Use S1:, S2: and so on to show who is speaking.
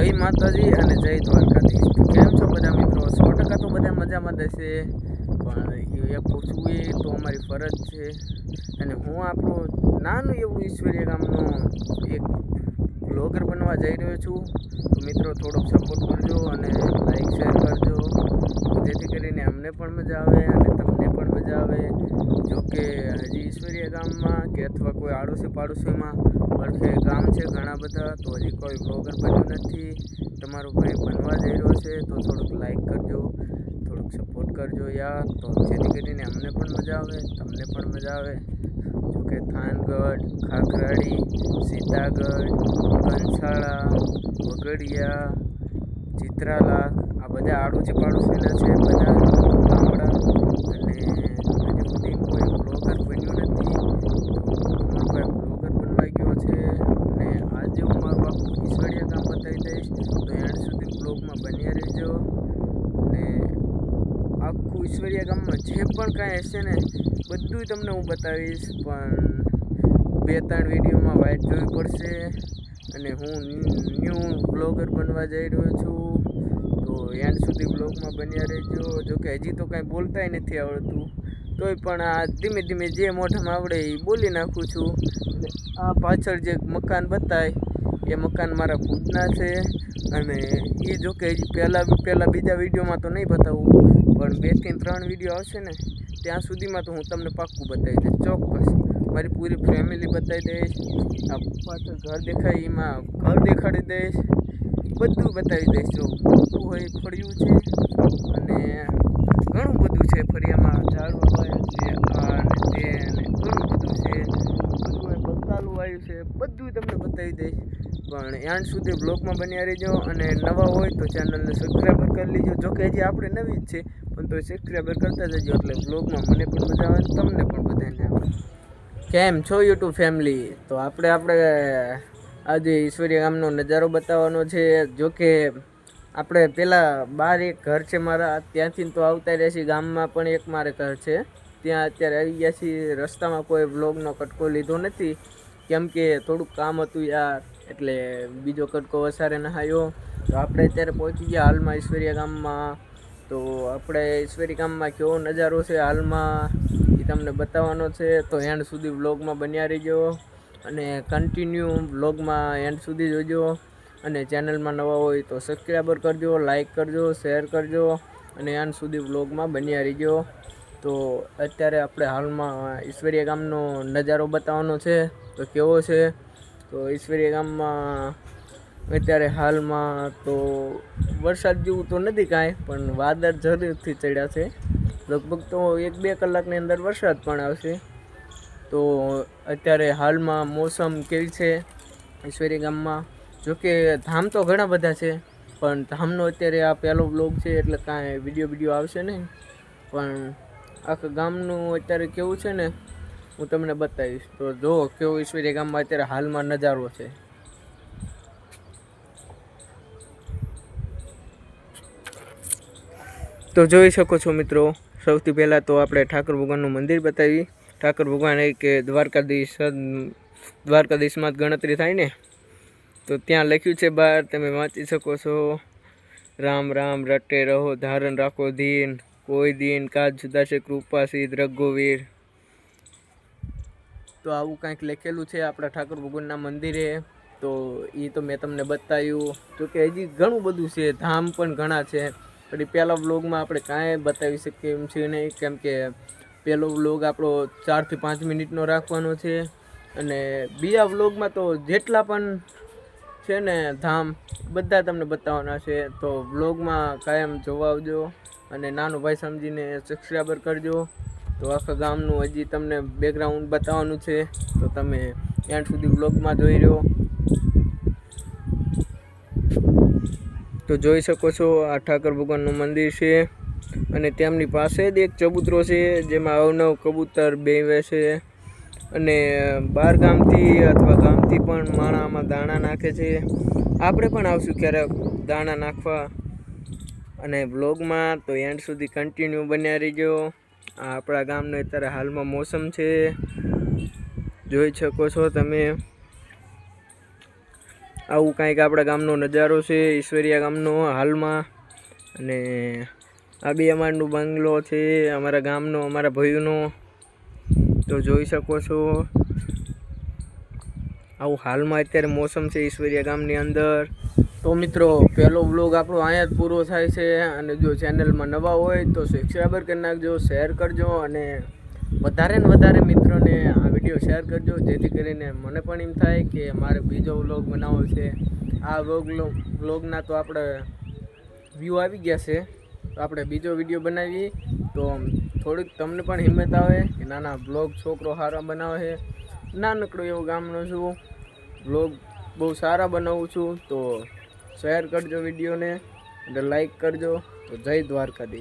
S1: જય માતાજી અને જય દ્વારકાધીશ. કેમ છો બધા મિત્રો? સો ટકા તો બધા મજામાં દેશે પણ એ પૂછવું એ તો અમારી ફરજ છે. અને હું આપણો નાનું એવું ઈશ્વરીય ગામનો એક બ્લોગર બનવા જઈ રહ્યો છું. મિત્રો થોડોક સપોર્ટ કરજો અને લાઈક શેર કરજો. જેથી કરીને અમને પણ મજા આવે અને તમને પણ મજા આવે. હજી ગામમાં કે અથવા કોઈ આડોશી પાડોશીમાં પડખે ગામ છે ઘણા બધા, તો હજી કોઈ બ્લોગર બન્યું નથી. તમારો ભાઈ બનવા જઈ રહ્યો છે, તો થોડુંક લાઈક કરજો, થોડુંક સપોર્ટ કરજો યાર. તો જેથી કરીને અમને પણ મજા આવે, તમને પણ મજા આવે. જો કે થાનગઢ, ખાખરાડી, સીતાગઢ, કંસાળા, વગડિયા ચિત્રાલા આ બધા આડોશી પાડોશીના છે બધા ગામડા અને હજી સુધી કોઈ બ્લોગર બન્યું નથી તો અમારો ભાઈ બ્લોગર બનવાઈ ગયો છે અને આજે હું મારું આખું ઈશ્વરીય ગામ બતાવી દઈશ તો એન્ડ સુધી બ્લોગમાં બન્યા રહેજો અને આખું ગામમાં જે પણ કાંઈ હશે ને બધું તમને હું બતાવીશ, પણ બે ત્રણ વિડીયોમાં વાઇટ જોવી પડશે. અને હું ન્યૂ બ્લોગર બનવા જઈ રહ્યો છું. તો એન્ડ સુધી બ્લોગમાં બન્યા રહેજો. જો કે હજી તો કાંઈ બોલતાય નથી આવડતું. તોય પણ આ ધીમે ધીમે જે મોઢામાં આવડે એ બોલી નાખું છું. આ પાછળ જે મકાન બતાય એ મકાન મારા ખુદના છે અને એ જો કે પહેલાં પહેલાં બીજા વિડીયોમાં તો નહીં બતાવું, પણ બેથી ત્રણ વીડિયો આવશે ને, ત્યાં સુધીમાં તો હું તમને પાક્કું બતાવી દઈશ, ચોક્કસ. મારી પૂરી ફેમિલી બતાવી દઈશ, આ પાછળ ઘર દેખાય, એમાં ઘર દેખાડી દઈશ, બધું બતાવી દઈશ. જો મોટું હોય, ફળિયું છે, અને ઘણું બધું છે ફળિયામાં ઝાડવા હોય છે, આ તે ને ઘણું બધું છે બધું અહીં વાવ્યું છે બધું તમને બતાવી દઈશ. પણ એન્ડ સુધી બ્લોગમાં બન્યા રહેજો અને નવા હોય તો ચેનલને સબસ્ક્રાઈબર કરી લેજો. જો કે હજી આપણે નવી જ છે, પણ તો સબસ્ક્રાઈબર કરતા જજો એટલે બ્લોગમાં મને પણ મજા આવે તમને પણ બધાને. આવે કેમ છો યુટ્યુબ ફેમિલી તો આપણે આપણે આજે ઈશ્વરીય ગામનો નજારો બતાવવાનો છે. જો કે આપણે પહેલાં બાર એક ઘર છે મારા, ત્યાંથી તો આવતા રહ્યા છીએ. ગામમાં પણ એક મારે ઘર છે. ત્યાં અત્યારે આવી ગયા છીએ. રસ્તામાં કોઈ બ્લોગનો કટકો લીધો નથી. કેમ કે થોડુંક કામ હતું યાર, એટલે બીજો કટકો વસારે નહાયો. તો આપણે અત્યારે પહોંચી ગયા હાલમાં ઈશ્વરીયા ગામમાં. તો આપણે ઈશ્વરી ગામમાં કેવો નજારો છે હાલમાં, એ તમને બતાવવાનો છે. તો એન્ડ સુધી વ્લોગમાં બન્યા રહીજો અને કન્ટિન્યુ વ્લોગમાં એન્ડ સુધી જોજો. અને ચેનલમાં નવા હોય તો સબસ્ક્રાઈબર કરજો લાઇક કરજો શેર કરજો અને એન્ડ સુધી વ્લોગમાં બન્યા રહીજો. તો અત્યારે આપણે હાલમાં ઈશ્વરીય ગામનો નજારો બતાવવાનો છે. તો કેવો છે? તો ઈશ્વરીય ગામમાં અત્યારે હાલમાં તો વરસાદ જેવું તો નથી કાંઈ, પણ વાદળ જરૂરથી ચડ્યા છે. લગભગ તો એક બે કલાકની અંદર વરસાદ પણ આવશે. તો અત્યારે હાલમાં મોસમ કેવી છે ઈશ્વરી ગામમાં? જોકે ધામ તો ઘણા બધા છે, પણ ધામનો અત્યારે આ પહેલો બ્લોગ છે એટલે કાંઈ વીડિયો વીડિયો આવશે નહીં. પણ આખા ગામનું અત્યારે કેવું છે ને હું તમને બતાવીશ. તો જો કેવો ઈશ્વરીય ગામમાં અત્યારે હાલમાં નજારો છે. તો જોઈ શકો છો મિત્રો, સૌથી પહેલાં તો આપણે ઠાકર ભગવાનનું મંદિર બતાવી. ઠાકર ભગવાન એ કે દ્વારકાધીશ, દ્વારકાધીશમાં જ ગણતરી થાય ને? તો ત્યાં લખ્યું છે બહાર, તમે વાંચી શકો છો, રામ રામ, રટે રહો, ધારણ રાખો, દિન, કોઈ દિન, કાજ જુદા છે કૃપા, સિદ્ધ, રઘુવીર. તો આવું કંઈક લખેલું છે આપણા ઠાકર ભગવાનના મંદિરે. તો એ તો મેં તમને બતાવ્યું. તો કે હજી ઘણું બધું છે, ધામ પણ ઘણા છે. એ પહેલા વ્લોગમાં આપણે કાંઈ બતાવી શકીએ એમ છે નહીં. કેમ કે પહેલો વ્લોગ આપણો ચારથી પાંચ મિનિટનો રાખવાનો છે. અને બીજા વ્લોગમાં તો જેટલા પણ છે ને ધામ, બધા તમને બતાવવાના છે. તો વ્લોગમાં કાયમ જોવા આવજો અને નાનો ભાઈ સમજીને સબસ્ક્રાઈબર કરજો. તો આખા ગામનું હજી તમને બેકગ્રાઉન્ડ બતાવવાનું છે. તો તમે ત્યાં સુધી બ્લોગમાં જોઈ રહ્યો. તો જોઈ શકો છો, આ ઠાકર ભગવાનનું મંદિર છે. અને તેમની પાસે જ એક ચબૂતરો છે, જેમાં અવનવ કબૂતર બેવે છે. અને બહાર ગામથી અથવા ગામથી પણ માણામાં દાણા નાખે છે. આપણે પણ આવશું ક્યારેક દાણા નાખવા. અને બ્લોગમાં તો એન્ડ સુધી કન્ટિન્યુ બન્યા રહીજો. આપણા ગામનો અત્યારે હાલમાં મોસમ છે. જોઈ શકો છો તમે. આવું કાંઈક આપણા ગામનો નજારો છે, ઈશ્વરિયા ગામનો હાલમાં. અને આ બી અમારનું બંગલો છે, અમારા ગામનો, અમારા ભાઈઓનો તો જોઈ શકો છો. આવું હાલમાં અત્યારે મોસમ છે ઈશ્વરિયા ગામની અંદર. તો મિત્રો, પહેલો વ્લોગ આપણો અહીંયા જ પૂરો થાય છે અને જો ચેનલમાં નવા હોય તો સબસ્ક્રાઈબર કરી નાખજો શેર કરજો અને વધારે ને વધારે મિત્રોને આ વીડિયો શેર કરજો. જેથી કરીને મને પણ એમ થાય કે મારે બીજો વ્લોગ બનાવવો છે. આ વ્લોગ વ્લોગના તો આપણે વ્યૂ આવી ગયા છે. તો આપણે બીજો વીડિયો બનાવીએ. તો થોડીક તમને પણ હિંમત આવે કે નાના બ્લોગ છોકરો સારા બનાવે. છે નાનકડો એવો ગામનો છું. બ્લોગ બહુ સારા બનાવું છું, તો શેર કરજો વિડીયોને અને લાઈક કરજો. તો જય દ્વારકાધીશ.